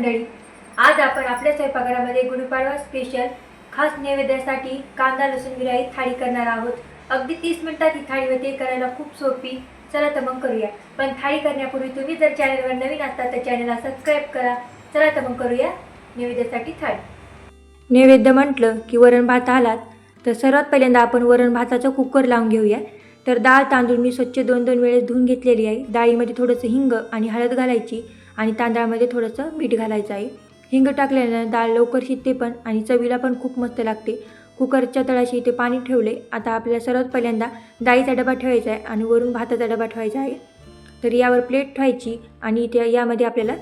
मंडळी आज आपण आपल्या स्वयंपाकघरामध्ये गुढीपाडवा स्पेशल खास नैवेद्यासाठी कांदा लसूण विराई थाळी करणार आहोत. अगदी तीस मिनिटात ही थाळी होते करायला खूप सोपी. चला तर मग करूया. पण थाळी करण्यापूर्वी तुम्ही जर चॅनलवर नवीन असता तर चॅनलला सबस्क्राईब करा. चला तर मग करूया नैवेद्यासाठी थाळी. नैवेद्य म्हटलं की वरण भात आलात तर सर्वात पहिल्यांदा आपण वरण भाताचा कुकर लावून घेऊया. तर डाळ तांदूळ मी स्वच्छ दोन दोन वेळेस धुवून घेतलेली आहे. डाळीमध्ये थोडंसं हिंग आणि हळद घालायची. आणि तांदळामध्ये थोडंसं मीठ घालायचं आहे. हिंग टाकल्यानं डाळ लवकर शिजते पण आणि चवीला पण खूप मस्त लागते. कुकरच्या तळाशी इथे पाणी ठेवले. आता आपल्याला सर्वात पहिल्यांदा डाळीचा डबा ठेवायचा आहे आणि वरून भाताचा डबा ठेवायचा आहे. तर यावर प्लेट ठेवायची आणि इथे यामध्ये आपल्याला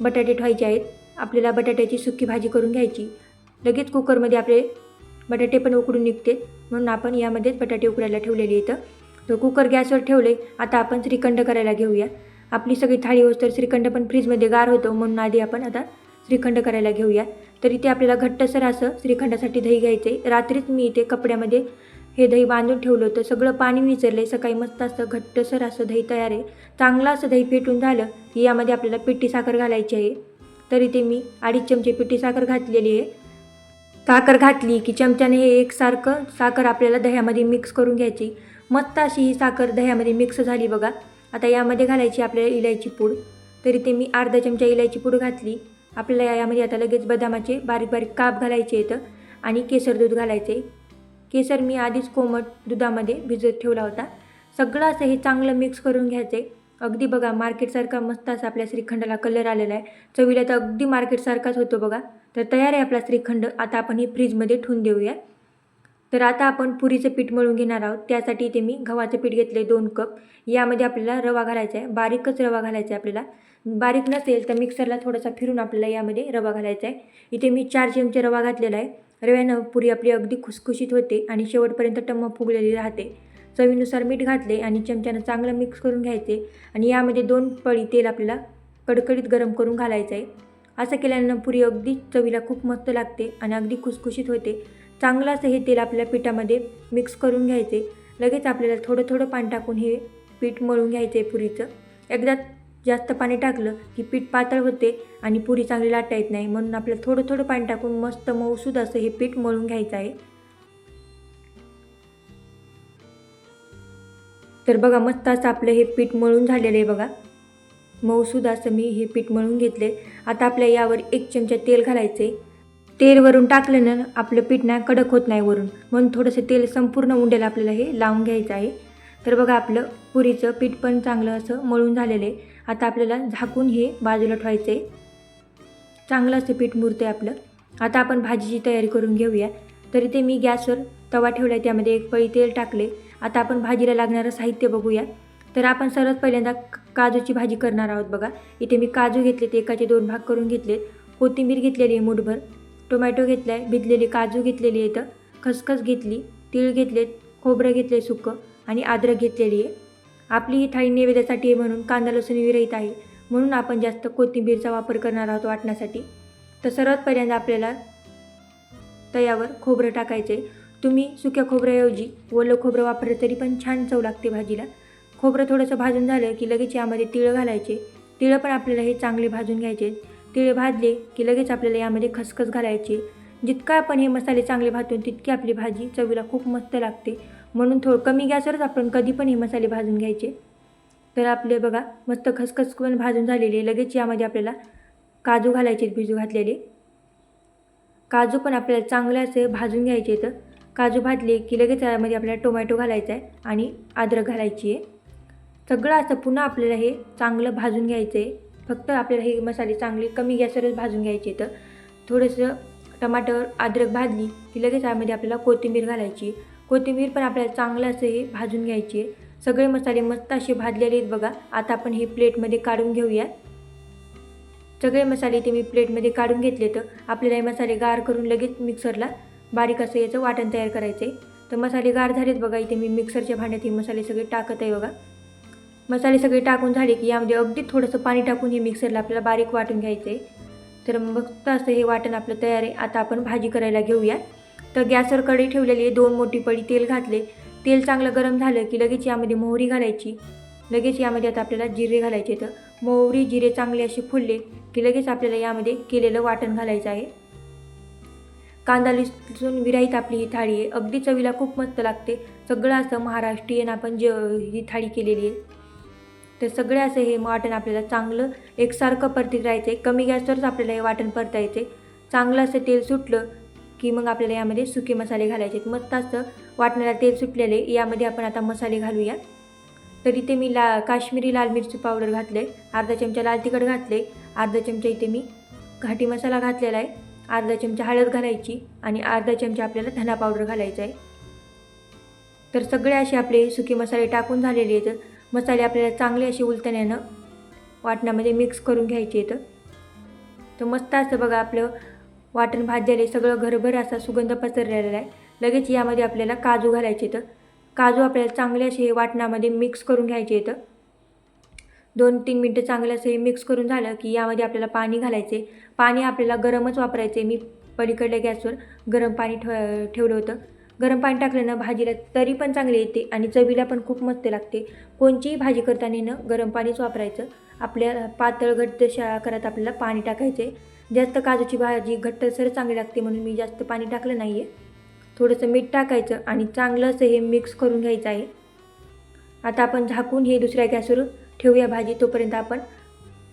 बटाटे ठेवायचे आहेत. आपल्याला बटाट्याची सुकी भाजी करून घ्यायची. लगेच कुकरमध्ये आपले बटाटे पण उकडून निघते. म्हणून आपण यामध्येच बटाटे उकडायला ठेवलेले इथं. तर कुकर गॅसवर ठेवले. आता आपण श्रीखंड करायला घेऊया. आपली सगळी थाळी होत तर श्रीखंड पण फ्रीजमध्ये गार होतो म्हणून आधी आपण आता श्रीखंड करायला घेऊया. तर इथे आपल्याला घट्टसर असं श्रीखंडासाठी दही घ्यायचं आहे रात्रीच मी इथे कपड्यामध्ये हे दही बांधून ठेवलं होतं. सगळं पाणी विचारलं आहे सकाळी मस्त असं घट्टसर असं दही तयार आहे. चांगलं असं दही फेटून झालं की यामध्ये आपल्याला पिठी साखर घालायची आहे. तर इथे मी अडीच चमचे पिठी साखर घातलेली आहे. साखर घातली की चमच्याने हे एकसारखं साखर आपल्याला दह्यामध्ये मिक्स करून घ्यायची. मस्त अशी ही साखर दह्यामध्ये मिक्स झाली बघा. आता यामध्ये घालायची आपल्याला इलायची पूड. तरी ते मी अर्धा चमचा इलायची पूड घातली. आपल्याला यामध्ये आता लगेच बदामाचे बारीक बारीक काप घालायचे येतं आणि केसर दूध घालायचे. केसर मी आधीच कोमट दुधामध्ये भिजत ठेवला होता. सगळं असं हे चांगलं मिक्स करून घ्यायचं. आहे अगदी बघा मार्केटसारखा मस्त असा आपल्या श्रीखंडाला कलर आलेला आहे. चवीला तर अगदी मार्केटसारखाच होतो बघा. तर तयार आहे आपला श्रीखंड. आता आपण हे फ्रीजमध्ये ठेवून देऊया. तर आता आपण पुरीचं पीठ मळून घेणार आहोत. त्यासाठी इथे मी गव्हाचं पीठ घेतलं आहे दोन कप. यामध्ये आपल्याला रवा घालायचा आहे बारीकच रवा घालायचा आहे आपल्याला. बारीक नसेल तर मिक्सरला थोडासा फिरून आपल्याला यामध्ये रवा घालायचा आहे इथे मी चार चमचे रवा घातलेला आहे रव्यानं पुरी आपली अगदी खुसखुशीत होते आणि शेवटपर्यंत टम्म फुगलेली राहते. चवीनुसार मीठ घातले आणि चमच्यानं चांगलं मिक्स करून घ्यायचे आणि यामध्ये दोन पळी तेल आपल्याला कडकडीत गरम करून घालायचं आहे असं केल्यानं पुरी अगदी चवीला खूप मस्त लागते आणि अगदी खुसखुशीत होते. चांगलं असं हे तेल आपल्या पिठामध्ये मिक्स करून घ्यायचे. लगेच आपल्याला थोडं थोडं पाणी टाकून हे पीठ मळून घ्यायचं आहे पुरीचं. एकदा जास्त पाणी टाकलं की पीठ पातळ होते आणि पुरी चांगली लाटता येत नाही. म्हणून आपल्याला थोडं थोडं पाणी टाकून मस्त मऊसूद असं हे पीठ मळून घ्यायचं आहे. तर बघा मस्त असं आपलं हे पीठ मळून झालेलं आहे बघा. मऊसूद असं मी हे पीठ मळून घेतले आता आपल्या यावर एक चमचा तेल घालायचे तेल वरून टाकल्यानं आपलं पीठ ना कडक होत नाही वरून. म्हणून थोडंसं तेल संपूर्ण उंडेला आपल्याला हे लावून घ्यायचं आहे. तर बघा आपलं पुरीचं पीठ पण चांगलं असं मळून झालेलं आहे. आता आपल्याला झाकून हे बाजूला ठेवायचं आहे. चांगलं असं पीठ मुरतं आहे आपलं. आता आपण भाजीची तयारी करून घेऊया. तरी ते मी गॅसवर तवा ठेवला आहे त्यामध्ये एक पळी तेल टाकले आता आपण भाजीला लागणारं साहित्य बघूया. तर आपण सर्वात पहिल्यांदा काजूची भाजी करणार आहोत बघा. इथे मी काजू घेतलेत एकाचे दोन भाग करून घेतलेत. कोथिंबीर घेतलेली आहे मुठभर. टोमॅटो घेतला आहे भिजलेली काजू घेतलेली आहे इथं खसखस घेतली तीळ घेतलेत खोबरं घेतले सुकं आणि अद्रक घेतलेली आहे. आपली ही थाळी नैवेद्यासाठी आहे म्हणून कांदा लसूण विरहित आहे. म्हणून आपण जास्त कोथिंबीरचा वापर करणार आहोत वाटण्यासाठी. तर सर्वात पहिल्यांदा आपल्याला तयावर खोबरं टाकायचे तुम्ही सुक्या खोबऱ्याऐवजी ओलं खोबरं वापरलं तरी पण छान चव लागते भाजीला. खोबरं थोडंसं भाजून झालं की लगेच यामध्ये तिळं घालायचे. तिळं पण आपल्याला हे चांगले भाजून घ्यायचे तिळे भाजले की लगेच आपल्याला यामध्ये खसखस घालायची. जितका आपण हे मसाले चांगले भाजून तितकी आपली भाजी चवीला खूप मस्त लागते. म्हणून थोडं कमी गॅसवरच आपण कधी पण हे मसाले भाजून घ्यायचे. तर आपले बघा मस्त खसखस पण भाजून झालेले. लगेच यामध्ये आपल्याला काजू घालायचे भिजू घातलेले. काजू पण आपल्याला चांगले असे भाजून घ्यायचे तर काजू भाजले की लगेच यामध्ये आपल्याला टोमॅटो घालायचा आहे आणि अद्रक घालायची आहे. सगळं असं पुन्हा आपल्याला हे चांगलं भाजून घ्यायचं आहे. फक्त आपल्याला हे मसाले चांगले कमी गॅसवरच भाजून घ्यायचे तर थोडंसं टमाटर अद्रक भाजली की लगेच यामध्ये आपल्याला कोथिंबीर घालायची. कोथिंबीर पण आपल्याला चांगलं असं हे भाजून घ्यायची. आहे सगळे मसाले मस्त असे भाजलेले आहेत बघा. आता आपण हे प्लेटमध्ये काढून घेऊया सगळे मसाले ते मी प्लेटमध्ये काढून घेतले तर आपल्याला हे मसाले गार करून लगेच मिक्सरला बारीक असं याचं वाटण तयार करायचं आहे तर मसाले गार झालेत बघा. इथे मी मिक्सरच्या भांड्यात हे मसाले सगळे टाकत आहे बघा. मसाले सगळे टाकून झाले की यामध्ये अगदी थोडंसं पाणी टाकून हे मिक्सरला आपल्याला बारीक वाटून घ्यायचं आहे तर मस्त असं हे वाटण आपलं तयार आहे. आता आपण भाजी करायला घेऊया तर गॅसवर कढई ठेवलेली आहे. दोन मोठी पडी तेल घातले. तेल चांगलं गरम झालं की लगेच यामध्ये मोहरी घालायची. लगेच यामध्ये आता आपल्याला जिरे घालायचे तर मोहरी जिरे चांगले असे फुलले की लगेच आपल्याला यामध्ये केलेलं वाटण घालायचं आहे. कांदा लसूण विराईत आपली ही थाळी आहे. अगदी चवीला खूप मस्त लागते. सगळं असं महाराष्ट्रीयन आपण जे ही थाळी केलेली आहे. तर सगळे असं हे वाटण आपल्याला चांगलं एकसारखं परतीत राहायचं आहे कमी गॅसवरच आपल्याला हे वाटण परतायचं आहे चांगलं असं तेल सुटलं की मग आपल्याला यामध्ये सुके मसाले घालायचे आहेत मस्त असं वाटणाला तेल सुटलेले यामध्ये आपण आता मसाले घालूया. तर इथे मी ला काश्मीरी लाल मिरची पावडर घातले अर्धा चमचा लाल तिखट घातले अर्धा चमचा इथे मी घाटी मसाला घातलेला आहे अर्धा चमचा हळद घालायची आणि अर्धा चमचा आपल्याला धना पावडर घालायचा आहे. तर सगळे असे आपले सुके मसाले टाकून झालेले आहेत. मसाले आपल्याला चांगले असे उलटण्यानं वाटणामध्ये मिक्स करून घ्यायचे आहेत तर मस्त असं बघा आपलं वाटण भाजलेलं सगळं घरभर असा सुगंध पसरलेला आहे. लगेच यामध्ये आपल्याला काजू घालायचे आहेत काजू आपल्याला चांगले असे हे वाटणामध्ये मिक्स करून घ्यायचे आहेत दोन तीन मिनटं चांगलं असं हे मिक्स करून झालं की यामध्ये आपल्याला पाणी घालायचे. पाणी आपल्याला गरमच वापरायचे. मी पलीकडल्या गॅसवर गरम पाणी ठेव ठेवलं होतं. गरम पाणी टाकल्यानं भाजीला तरी पण चांगली येते आणि चवीला पण खूप मस्त लागते. कोणचीही भाजी करताना गरम पाणीच वापरायचं. आपल्या पातळ घट्ट करत आपल्याला पाणी टाकायचे. जास्त काजूची भाजी घट्टसर चांगली लागते म्हणून मी जास्त पाणी टाकलं नाही आहे थोडंसं मीठ टाकायचं आणि चांगलं असं हे मिक्स करून घ्यायचं आहे. आता आपण झाकून हे दुसऱ्या गॅसवर ठेवूया भाजी. तोपर्यंत आपण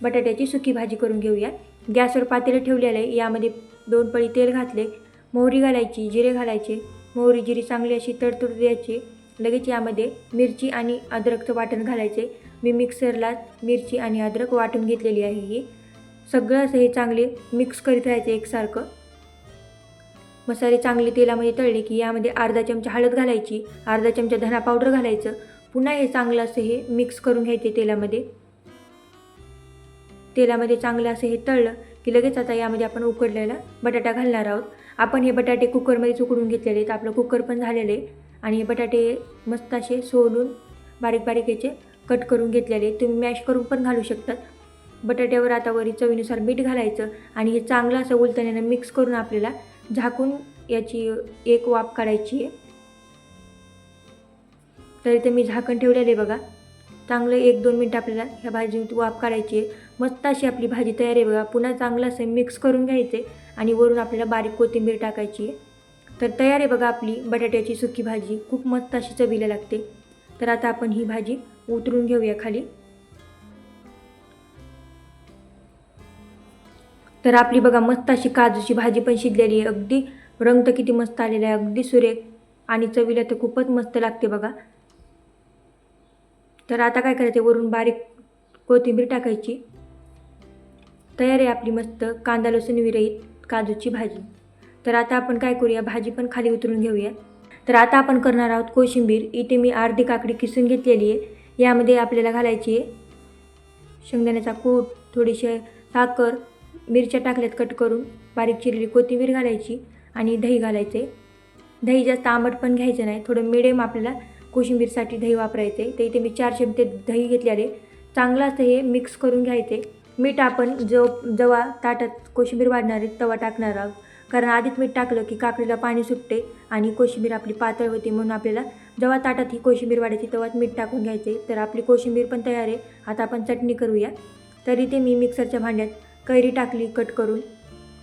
बटाट्याची सुकी भाजी करून घेऊया. गॅसवर पातेलं ठेवलेलं आहे. यामध्ये दोन पळी तेल घातले. मोहरी घालायची जिरे घालायचे. मोहरी जिरी चांगली अशी तडतड द्यायची. लगेच यामध्ये मिरची आणि अद्रकचं वाटण घालायचे. मी मिक्सरला मिरची आणि अद्रक वाटून घेतलेली आहे ही. सगळं असं हे चांगले मिक्स करीत राहायचं एकसारखं. मसाले चांगले तेलामध्ये तळले की यामध्ये अर्धा चमचा हळद घालायची अर्धा चमचा धना पावडर घालायचं. पुन्हा हे चांगलं असं हे मिक्स करून घ्यायचे तेलामध्ये. तेलामध्ये चांगलं असं हे तळलं की लगेच आता यामध्ये आपण उकडलेला बटाटा घालणार आहोत. आपण हे बटाटे कुकरमध्येच उकडून घेतलेले आहेत. आपलं कुकर पण झालेलं आहे. आणि हे बटाटे मस्त असे सोलून बारीक बारीक याचे कट करून घेतलेले तुम्ही मॅश करून पण घालू शकतात. बटाट्यावर आता वरी चवीनुसार मीठ घालायचं आणि हे चांगलं असं उलटण्यानं मिक्स करून आपल्याला झाकून याची एक वाफ काढायची आहे. तर इथे मी झाकण ठेवलेलं आहे बघा. चांगलं एक दोन मिनटं आपल्याला ह्या भाजीत वाफ काढायची आहे. मस्त अशी आपली भाजी तयार आहे बघा. पुन्हा चांगलं असं मिक्स करून घ्यायचे आणि वरून आपल्याला बारीक कोथिंबीर टाकायची आहे. तर तयार आहे बघा आपली बटाट्याची सुकी भाजी. खूप मस्त अशी चवीला लागते. तर आता आपण ही भाजी उतरून घेऊया खाली. तर आपली बघा मस्त अशी काजूची भाजी पण शिजलेली आहे. अगदी रंग तर किती मस्त आलेला आहे. अगदी सुरेख आणि चवीला तर खूपच मस्त लागते बघा. तर आता काय करायचं वरून बारीक कोथिंबीर टाकायची. तयार आहे आपली मस्त कांदा लसूण विरहित काजूची भाजी. तर आता आपण काय करूया भाजी पण खाली उतरून घेऊया. तर आता आपण करणार आहोत कोशिंबीर. इथे मी अर्धी काकडी किसून घेतलेली आहे. यामध्ये आपल्याला घालायची आहे शेंगदाण्याचा कूट थोडीशी साखर मिरच्या टाकल्यात कट करून बारीक चिरलेली कोथिंबीर घालायची आणि दही घालायचे दही जास्त आंबट पण घ्यायचं नाही थोडं मिडियम आपल्याला कोशिंबीरसाठी दही वापरायचे. ते इथे मी चार चमचे दही घेतलेले चांगलं असं हे मिक्स करून घ्यायचे. मीठ आपण जो जेव्हा ताटात कोशिंबीर वाढणार आहे तेव्हा टाकणार आहोत. कारण आधीच मीठ टाकलं की काकडीला पाणी सुटते आणि कोशिंबीर आपली पातळ होते म्हणून आपल्याला जेव्हा ताटात ही कोशिंबीर वाढायची तेव्हाच मीठ टाकून घ्यायचे. तर आपली कोशिंबीर पण तयार आहे. आता आपण चटणी करूया. तर इथे मी मिक्सरच्या भांड्यात कैरी टाकली कट करून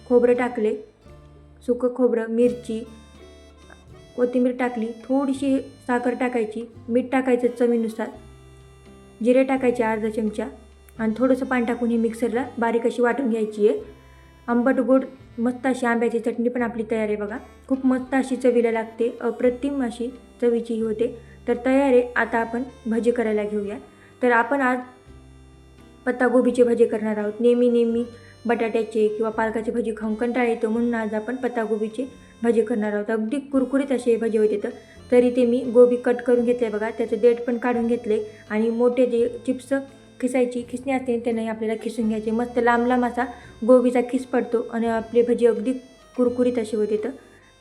खोबरं टाकले. सुकं खोबरं मिरची कोथिंबीर टाकली थोडीशी साखर टाकायची मीठ टाकायचं चवीनुसार जिरे टाकायचे अर्धा चमचा आणि थोडंसं पाणी टाकून हे मिक्सरला बारीक अशी वाटून घ्यायची आहे. आंबट गोड मस्त अशी आंब्याची चटणी पण आपली तयार आहे बघा. खूप मस्त अशी चवीला लागते अप्रतिम अशी चवीची ही होते. तर तयार आहे आता आपण भजी करायला घेऊया. तर आपण आज पत्तागोबीचे भजे करणार आहोत. नेहमी नेहमी बटाट्याचे किंवा पालकाचे भजी खाऊन कंटाळा येतो म्हणून आज आपण पत्तागोबीचे भजी करणार आहोत. अगदी कुरकुरीत असे भजी होते तर. तरी ते मी गोबी कट करून घेतले बघा. त्याचं देठ पण काढून घेतले आणि मोठे जे चिप्स खिसायची खिसणी असते त्यांनाही आपल्याला खिसून घ्यायचे. मस्त लांब लांब असा गोबीचा खिस पडतो. आणि आपली भजी अगदी कुरकुरीत अशी होते तर.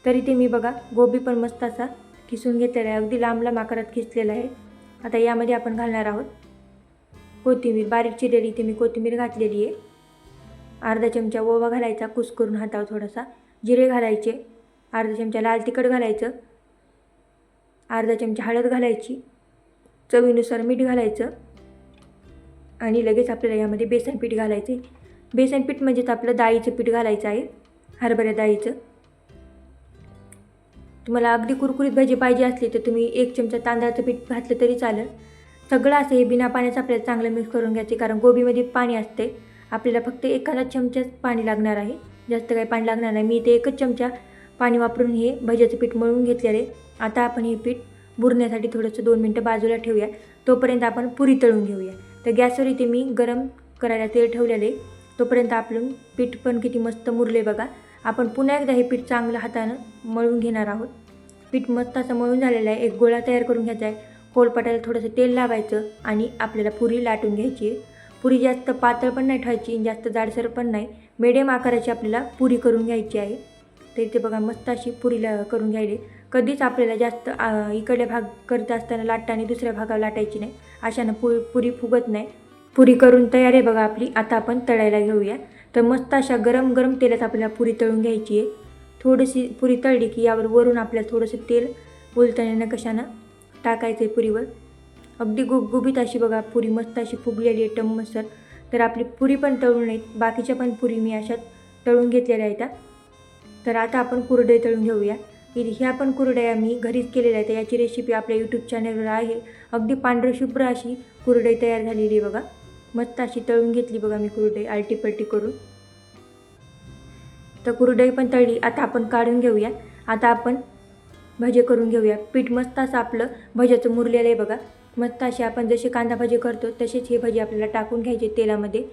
तरी ते मी बघा गोबी पण मस्त असा खिसून घेतलेला आहे. अगदी लांब लांब आकारात खिसलेला आहे. आता यामध्ये आपण घालणार आहोत कोथिंबीर. बारीक चिरलेली इथे मी कोथिंबीर घातलेली आहे. अर्धा चमचा ओवा घालायचा. कुस करून हातावर थोडासा. जिरे घालायचे. अर्धा चमचा लाल तिखट घालायचं. अर्धा चमचा हळद घालायची. चवीनुसार मीठ घालायचं. आणि लगेच आपल्याला यामध्ये बेसन पीठ घालायचं आहे बेसन पीठ म्हणजेच आपलं डाळीचं पीठ घालायचं आहे. हरभऱ्या डाळीचं तुम्हाला अगदी कुरकुरीत भाजी पाहिजे असली तर तुम्ही एक चमचा तांदळाचं पीठ घातलं तरी चालेल. सगळं असं हे बिना पाण्याचं आपल्याला चांगलं मिक्स करून घ्यायचे कारण गोबीमध्ये पाणी असते आपल्याला फक्त एखादा चमचाच पाणी लागणार आहे. जास्त काही पाणी लागणार नाही. मी इथे एकच चमचा पाणी वापरून हे भज्याचं पीठ मळून घेतलेले आता आपण हे पीठ बुरण्यासाठी थोडंसं दोन मिनटं बाजूला ठेवूया. तोपर्यंत आपण पुरी तळून घेऊया. तर गॅसवर इथे मी गरम करायला तेल ठेवलेले तोपर्यंत आपलं पीठ पण किती मस्त मुरले बघा. आपण पुन्हा एकदा हे पीठ चांगलं हातानं मळून घेणार आहोत. पीठ मस्त असं मळून झालेलं आहे. एक गोळा तयार करून घ्यायचा आहे. कोलपाटाला थोडंसं तेल लावायचं आणि आपल्याला पुरी लाटून घ्यायची आहे. पुरी जास्त पातळ पण नाही ठेवायची आणि जास्त जाडसर पण नाही. मिडियम आकाराची आपल्याला पुरी करून घ्यायची आहे. तर इथे बघा मस्त अशी पुरीला करून घ्यायली. कधीच आपल्याला जास्त इकडल्या भाग करत असताना लाटताना दुसऱ्या भागावर लाटायची नाही. अशानं पुरी पुरी फुगत नाही. पुरी करून तयार आहे बघा आपली. आता आपण तळायला घेऊया. तर मस्त अशा गरम गरम तेलात आपल्याला पुरी तळून घ्यायची आहे. थोडीशी पुरी तळली की यावर वरून आपल्याला थोडंसं तेल उलटण्यानं कशानं टाकायचं आहे पुरीवर. अगदी गुबगुबीत अशी बघा पुरी मस्त अशी फुगलेली आहे टम्मसर. तर आपली पुरी पण तळून आहेत बाकीच्या पण पुरी मी अशात तळून घेतलेल्या आहेत. तर आता आपण कुरडे तळून घेऊया. हि- ह्या पण कुरड्या मी घरीच केलेल्या आहेत. याची रेसिपी आपल्या यूट्यूब चॅनलवर आहे. अगदी पांढरशुभ्र अशी कुरडई तयार झालेली आहे बघा. मस्त अशी तळून घेतली बघा मी कुरडई आलटीपलटी करून. तर कुरडई पण तळली. आता आपण काढून घेऊया. आता आपण भजे करून घेऊया. पीठ मस्त असं आपलं भज्याचं मुरलेलं आहे बघा. मस्त असे आपण जसे कांदा भजे करतो तसेच हे भजे आपल्याला टाकून घ्यायचे तेलामध्ये.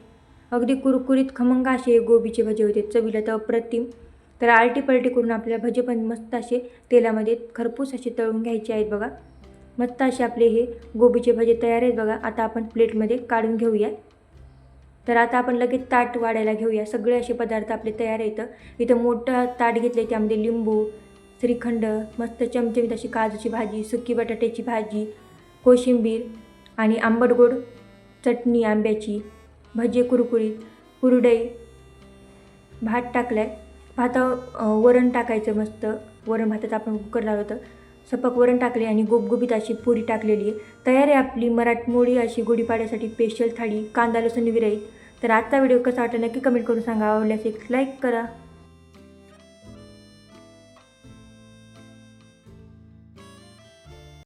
अगदी कुरकुरीत खमंग असे हे गोबीचे भजे होते. चवीला तर अप्रतिम. तर आलटी पलटी करून आपल्याला भजे पण मस्त असे तेलामध्ये खरपूस असे तळून घ्यायचे आहेत बघा. मस्त असे आपले हे गोबीचे भजे तयार आहेत बघा. आता आपण प्लेटमध्ये काढून घेऊया. तर आता आपण लगेच ताट वाढायला घेऊया. सगळे असे पदार्थ आपले तयार येतं इथं मोठं ताट घेतलं आहे त्यामध्ये लिंबू श्रीखंड मस्त चमचमीत अशी काजूची भाजी सुकी बटाट्याची भाजी कोशिंबीर आणि आंबट गोड चटणी आंब्याची भजे कुरकुरीत कुरडई भात टाकला आहे भाता वरण टाकायचं मस्त. वरण भातात आपण कुकर लावलं होतं. सपक वरण टाकले आणि गुबगुबीत अशी पुरी टाकलेली आहे. तयार आहे आपली मराठमोळी अशी गुढीपाड्यासाठी स्पेशल थाळी कांदा लसूण विरहित तर आजचा व्हिडिओ कसा वाटला नक्की कमेंट करून सांगा. आवडल्यास एक लाईक करा.